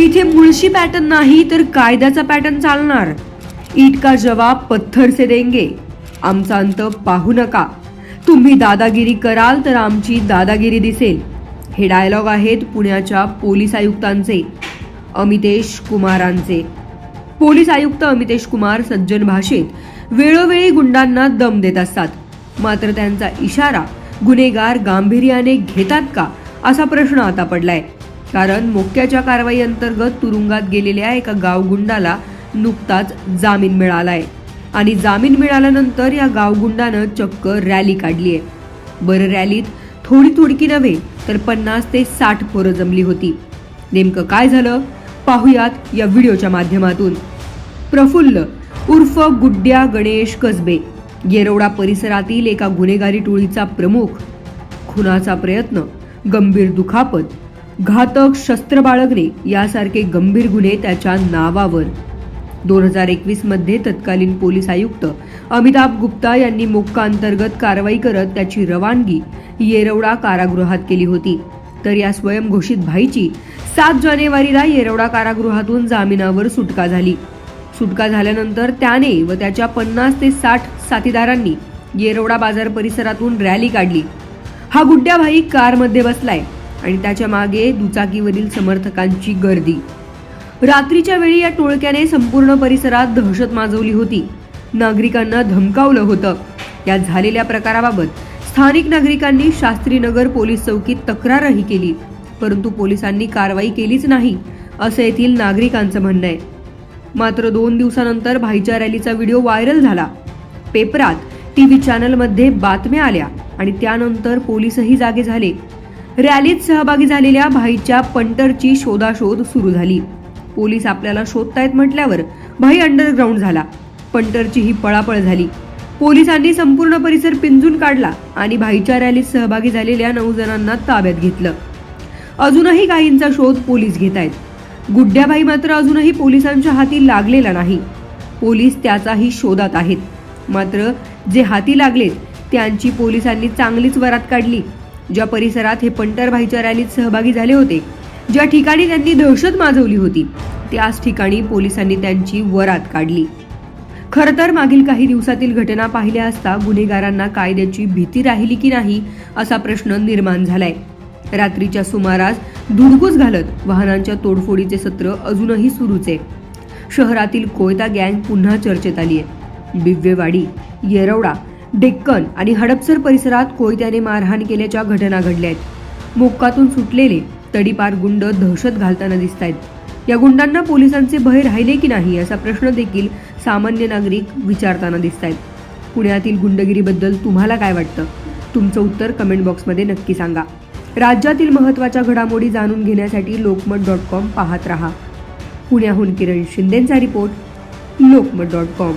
तिथे मुळशी पॅटर्न नाही तर कायद्याचा पॅटर्न चालणार. ईट का जवाब पत्थर से देंगे. आमचा अंत पाहू नका. तुम्ही दादागिरी कराल तर आमची दादागिरी दिसेल. हे डायलॉग आहेत पुण्याच्या पोलीस आयुक्तांचे अमितेश कुमारांचे. पोलीस आयुक्त अमितेश कुमार सज्जन भाषेत वेळोवेळी गुंडांना दम देत असतात. मात्र त्यांचा इशारा गुन्हेगार गांभीर्याने घेतात का असा प्रश्न आता पडलाय. कारण मोक्याच्या कारवाई अंतर्गत तुरुंगात गेलेल्या एका गावगुंडाला नुकताच जामीन मिळाला आहे आणि जामीन मिळाल्यानंतर या गावगुंडानं चक्क रॅली काढली आहे बरं रॅलीत थोडी थोडकी नव्हे तर पन्नास ते साठ पोरं जमली होती. नेमकं काय झालं? पाहुयात या व्हिडिओच्या माध्यमातून. प्रफुल्ल उर्फ गुड्ड्या गणेश कसबे येरवडा परिसरातील एका गुन्हेगारी टोळीचा प्रमुख. खुनाचा प्रयत्न गंभीर दुखापत घातक शस्त्र बाळगणे यासारखे गंभीर गुन्हे त्याच्या नावावर. दोन हजार एकवीसमध्ये तत्कालीन पोलीस आयुक्त अमिताभ गुप्ता यांनी मोक्का अंतर्गत कारवाई करत त्याची रवानगी येरवडा कारागृहात केली होती. तर या स्वयंघोषित भाईची सात जानेवारीला येरवडा कारागृहातून जामिनावर सुटका झाली. सुटका झाल्यानंतर त्याने व त्याच्या पन्नास ते साठ साथीदारांनी येरवडा बाजार परिसरातून रॅली काढली. हा गुड्ड्या भाई कारमध्ये बसलाय. आणि त्याच्यामागे दुचाकीवरील समर्थकांची गर्दी. रात्रीच्या वेळी या टोळक्याने संपूर्ण परिसरात दहशत माजवली होती. नागरिकांना धमकावलं होतं. या झालेल्या प्रकाराबाबत स्थानिक नागरिकांनी शास्त्रीनगर पोलीस चौकीत तक्रारही केली. परंतु पोलिसांनी कारवाई केलीच नाही असं येथील नागरिकांचं म्हणणं आहे. मात्र दोन दिवसानंतर भाईच्या रॅलीचा व्हिडिओ व्हायरल झाला. पेपरात टी व्ही चॅनलमध्ये बातम्या आल्या आणि त्यानंतर पोलीसही जागे झाले. रॅलीत सहभागी झालेल्या भाईच्या पंटरची शोधाशोध सुरू झाली. पोलीस आपल्याला शोधतायत म्हटल्यावर भाई अंडरग्राऊंड झाला. पंटरची ही पळापळ झाली. पोलिसांनी संपूर्ण परिसर पिंजून काढला आणि भाईच्या रॅलीत सहभागी झालेल्या नऊ जणांना ताब्यात घेतलं. अजूनही काहींचा शोध पोलीस घेत आहेत गुड्ड्याबाई मात्र अजूनही पोलिसांच्या हाती लागलेला नाही. पोलीस त्याचाही शोधात आहेत. मात्र जे हाती लागलेत त्यांची पोलिसांनी चांगलीच वरात काढली. ज्या परिसरात हे पंटरभाईच्या रॅलीत सहभागी झाले होते ज्या ठिकाणी त्यांनी दहशत माजवली होती त्याच ठिकाणी पोलिसांनी त्यांची वरात काढली. खरं तर मागील काही दिवसातील घटना पाहिल्या असता गुन्हेगारांना कायद्याची भीती राहिली की नाही असा प्रश्न निर्माण झालाय. रात्रीच्या सुमारास धुडगूस घालत वाहनांच्या तोडफोडीचे सत्र अजूनही सुरूच. आहे शहरातील कोयता गँग पुन्हा चर्चेत आली आहे बिव्यवाडी येरवडा डेक्कन आणि हडपसर परिसरात कोयत्याने मारहाण केल्याच्या घटना घडल्या आहेत मोक्कातून सुटलेले तडीपार गुंड दहशत घालताना दिसत आहेत या गुंडांना पोलिसांचे भय राहिले की नाही असा प्रश्न देखील सामान्य नागरिक विचारताना दिसत आहेत पुण्यातील गुंडगिरीबद्दल तुम्हाला काय वाटतं? तुमचं उत्तर कमेंट बॉक्समध्ये नक्की सांगा. राज्यातील महत्त्वाच्या घडामोडी जाणून घेण्यासाठी लोकमत डॉट कॉम पाहत रहा. पुण्याहून किरण शिंदेचा रिपोर्ट लोकमत डॉट कॉम.